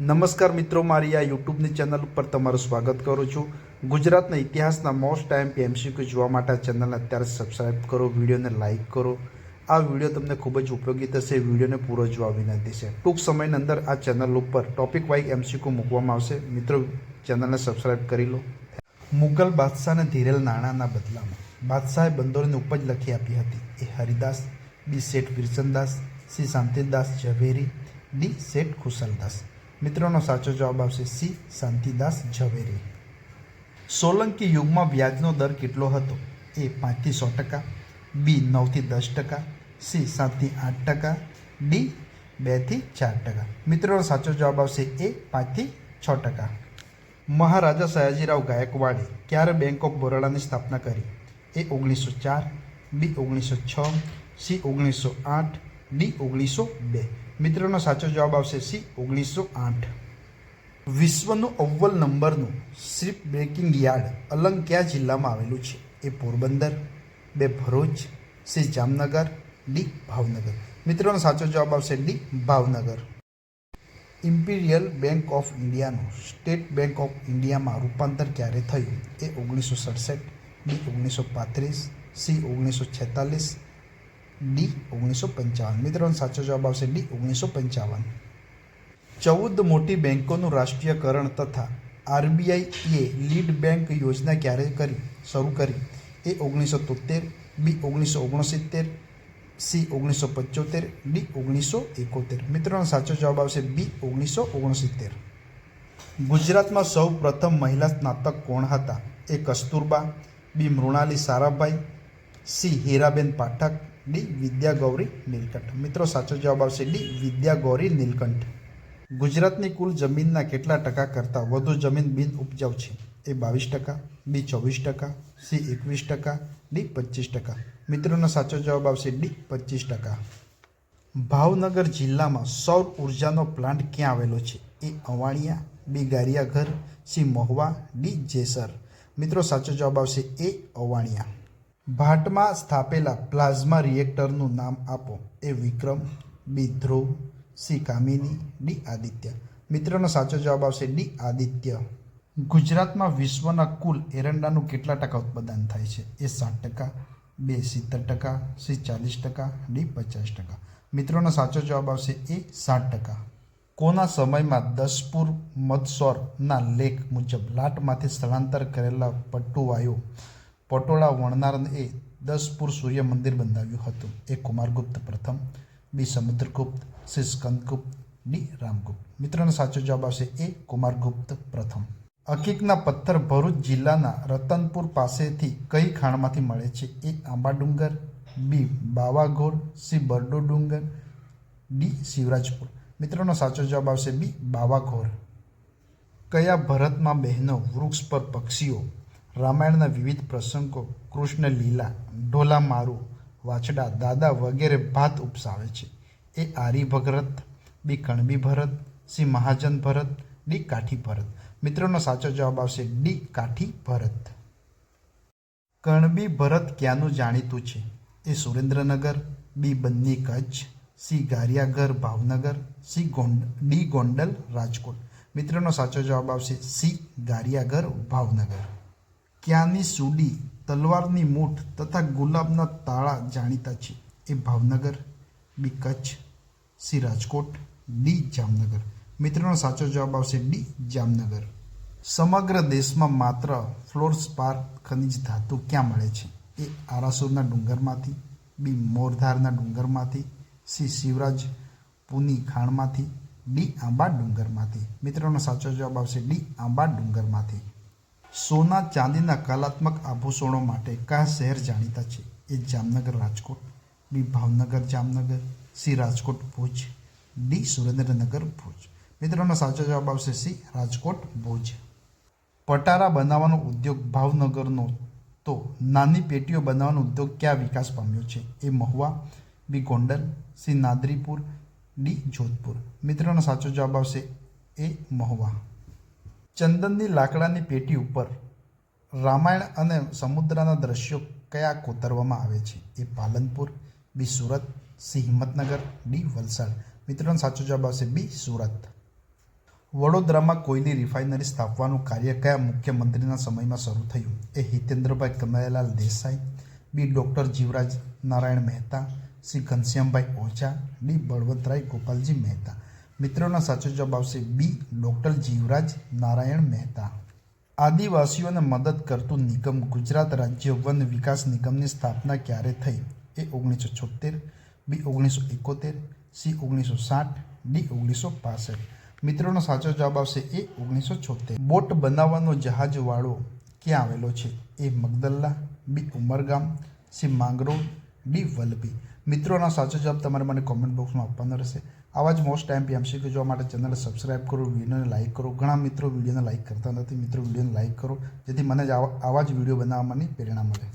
નમસ્કાર મિત્રો, મારી આ યુટ્યુબની ચેનલ ઉપર તમારું સ્વાગત કરું છું. ગુજરાતના ઇતિહાસના મોસ્ટ ટાઈમ એમસીક્યુ જોવા માટે આ ચેનલને અત્યારે સબસ્ક્રાઈબ કરો, વિડીયોને લાઇક કરો. આ વીડિયો તમને ખૂબ જ ઉપયોગી થશે, વિડીયોને પૂરો જોવા વિનંતી છે. ટૂંક સમયની અંદર આ ચેનલ ઉપર ટોપિક વાઇઝ એમસીક્યુ મૂકવામાં આવશે. મિત્રો, ચેનલને સબસ્ક્રાઈબ કરી લો. મુગલ બાદશાહને ધીરેલ નાણાંના બદલામાં બાદશાહે બંદરોની ઉપજ લખી આપી હતી. A Haridas, B Sheth Virsandas Shri Shantidas Zaveri, D Sheth Khushaldas. મિત્રોનો સાચો જવાબ આવશે સી, શાંતિદાસ ઝવેરી. સોલંકી યુગમાં વ્યાજનો દર કેટલો હતો? એ પાંચથી સો ટકા, બી નવથી દસ ટકા, સી સાતથી આઠ ટકા, ડી બેથી ચાર ટકા. મિત્રોનો સાચો જવાબ આવશે એ પાંચથી છ ટકા. મહારાજા સયાજીરાવ ગાયકવાડે ક્યારે બેંક ઓફ બરોડાની સ્થાપના કરી? એ ઓગણીસો ચાર, બી ઓગણીસો છ, સી ઓગણીસો આઠ ડી ઓગણીસો બે. મિત્રોનો સાચો જવાબ આવશે સી ઓગણીસો આઠ. વિશ્વનું અવ્વલ નંબરનું શિપ બ્રેકિંગ યાર્ડ અલંગ કયા જિલ્લામાં આવેલું છે? A Porbandar, B Bharuch, C Jamnagar, D Bhavnagar. મિત્રોનો સાચો જવાબ આવશે D Bhavnagar. Imperial bank of ઇન્ડિયાનું state bank of ઇન્ડિયામાં રૂપાંતર ક્યારે થયું? એ ઓગણીસો સડસઠ ડી ઓગણીસો પાંત્રીસ, સી ઓગણીસો છેતાલીસ ડી ઓગણીસો પંચાવન. મિત્રોનો સાચો જવાબ આવશે ડી ઓગણીસો પંચાવન. ચૌદ મોટી બેન્કોનું રાષ્ટ્રીયકરણ તથા આરબીઆઈએ લીડ બેંક યોજના ક્યારે કરી? શરૂ કરી. એ ઓગણીસો તોતેર બી ઓગણીસો ઓગણસિત્તેર, સી ઓગણીસો પંચોતેર ડી ઓગણીસો એકોતેર. મિત્રોનો સાચો જવાબ આવશે બી ઓગણીસો ઓગણસિત્તેર. ગુજરાતમાં સૌ પ્રથમ મહિલા સ્નાતક કોણ હતા? A Kasturba, B Mrinalini Sarabhai, C Hiraben Pathak D Vidya Gauri Nilkanth મિત્રો સાચો જવાબ આવશે ડી વિદ્યા ગૌરી નીલકંઠ ગુજરાતની કુલ જમીનના કેટલા ટકા કરતાં વધુ જમીન બિન ઉપજાઉ છે? એ બાવીસ ટકા, બી ચોવીસ ટકા, સી એકવીસ ટકા, ડી પચીસ ટકા. મિત્રોનો, સાચો જવાબ આવશે ડી પચીસ ટકા. ભાવનગર જિલ્લામાં સૌર ઉર્જાનો પ્લાન્ટ ક્યાં આવેલો છે? A Avaniya, B Gariadhar, C Mahuva, D Jesar. મિત્રો, સાચો જવાબ આવશે એ અવાણિયા. ભાટમાં સ્થાપેલા પ્લાઝમા રિએક્ટરનું નામ આપો. A Vikram B Dhruv C Kamini D Aditya. મિત્રોનો સાચો જવાબ આવશે ડી આદિત્ય. ગુજરાતમાં વિશ્વના કુલ એરંડાનું કેટલા ટકા ઉત્પાદન થાય છે? એ સાત ટકા, બે સિત્તેર ટકા, સી ચાલીસ ટકા, ડી પચાસ ટકા. મિત્રોનો સાચો જવાબ આવશે એ સાઠ ટકા. કોના સમયમાં દસપુર મદસોરના લેખ મુજબ લાટમાંથી સ્થળાંતર કરેલા પટ્ટુવાયો પટોળા વણનારને એ દસપુર સૂર્ય મંદિર બંધાવ્યું હતું. એ કુમારગુપ્ત પ્રથમ, B Samudragupta, C Skandagupta, D Ramgupta. મિત્રોનો સાચો જવાબ આવશે એ કુમારગુપ્ત પ્રથમ. અકીકના પથ્થર ભરૂચ જિલ્લાના રતનપુર પાસેથી કઈ ખાણમાંથી મળે છે? એ આંબા ડુંગર, બી બાવાઘોર, સી બરડો ડુંગર, ડી શિવરાજપુર. મિત્રોનો સાચો જવાબ આવશે બી બાવાઘોર. કયા ભરતમાં બહેનો વૃક્ષ પર પક્ષીઓ રામાયણના વિવિધ પ્રસંગો, કૃષ્ણ લીલા ઢોલા મારું, વાછડા, દાદા વગેરે ભાત ઉપસાવે છે. એ આરી બી કણબી ભરત, સી મહાજન ભરત, ડી કાઠી ભરત. મિત્રોનો સાચો જવાબ આવશે ડી કાઠી ભરત. કણબી ભરત ક્યાંનું જાણીતું છે? A Surendranagar, B Banni Kutch, C Gariadhar, Bhavnagar, C Gond, D Gondal, Rajkot. મિત્રોનો સાચો જવાબ આવશે સી ગારિયાઘર, ભાવનગર. ક્યાંની સુડી, તલવારની મૂઠ તથા ગુલાબના તાળા જાણીતા છે? A Bhavnagar, B Kutch, C Rajkot, D Jamnagar. મિત્રોનો સાચો જવાબ આવશે ડી જામનગર. સમગ્ર દેશમાં માત્ર ફ્લોર સ્પાર ખનિજ ધાતુ ક્યાં મળે છે? એ આરાસુરના ડુંગરમાંથી, બી મોરધારના ડુંગરમાંથી, સી શિવરાજ પુની ખાણમાંથી, ડી આંબા ડુંગરમાંથી. મિત્રોનો સાચો જવાબ આવશે ડી આંબા ડુંગરમાંથી. સોના ચાંદીના કલાત્મક આભૂષણો માટે કયા શહેર જાણીતા છે? A Jamnagar, Rajkot. B Bhavnagar, Jamnagar. C Rajkot, Bhuj. D Surendranagar, Bhuj. મિત્રોનો સાચો જવાબ આવશે સી રાજકોટ, ભુજ. પટારા બનાવવાનો ઉદ્યોગ ભાવનગરનો તો નાની પેટીઓ બનાવવાનો ઉદ્યોગ ક્યાં વિકાસ પામ્યો છે? A Mahuva, B Gondal, C Nadripur, D Jodhpur. મિત્રોનો સાચો જવાબ આવશે એ મહુવા. ચંદનની લાકડાની પેટી ઉપર રામાયણ અને સમુદ્રના દ્રશ્યો કયા કોતરવામાં આવે છે? A Palanpur, B Surat, C Himmatnagar, D Valsad. મિત્રોનો સાચો જવાબ આવશે બી સુરત. વડોદરામાં કોયલી રિફાઇનરી સ્થાપવાનું કાર્ય કયા મુખ્યમંત્રીના સમયમાં શરૂ થયું? A Hitendrabhai Kanaiyalal Desai, B doctor Jivraj Narayan Mehta Shri Ghanshyambhai Oza, D Balvantrai Gopalji Mehta. મિત્રોનો સાચો જવાબ આવશે બી, ડૉક્ટર જીવરાજ નારાયણ મહેતા. આદિવાસીઓને મદદ કરતું નિગમ ગુજરાત રાજ્ય વન વિકાસ નિગમની સ્થાપના ક્યારે થઈ? એ ઓગણીસો છોતેર બી ઓગણીસો એકોતેર, સી ઓગણીસો સાઠ, ડી ઓગણીસો પાસઠ. મિત્રોનો સાચો જવાબ આવશે એ ઓગણીસો છોતેર બોટ બનાવવાનો જહાજવાળો ક્યાં આવેલો છે? A Magdalla, B Umargam, C Mangrol, D Valabhi. મિત્રોનો સાચો જવાબ તમારે મને કોમેન્ટ બોક્સમાં આપવાનો રહેશે. આવા જ મોસ્ટ ટાઈમ એમસીક્યુ જોવા માટે ચેનલ સબસ્ક્રાઇબ કરો વિડીયોને લાઇક કરો. ઘણા મિત્રો વિડીયોને લાઇક કરતા નથી. મિત્રો વિડીયોને લાઇક કરો, જેથી મને જ આવા જ વીડિયો બનાવવાની પ્રેરણા મળે.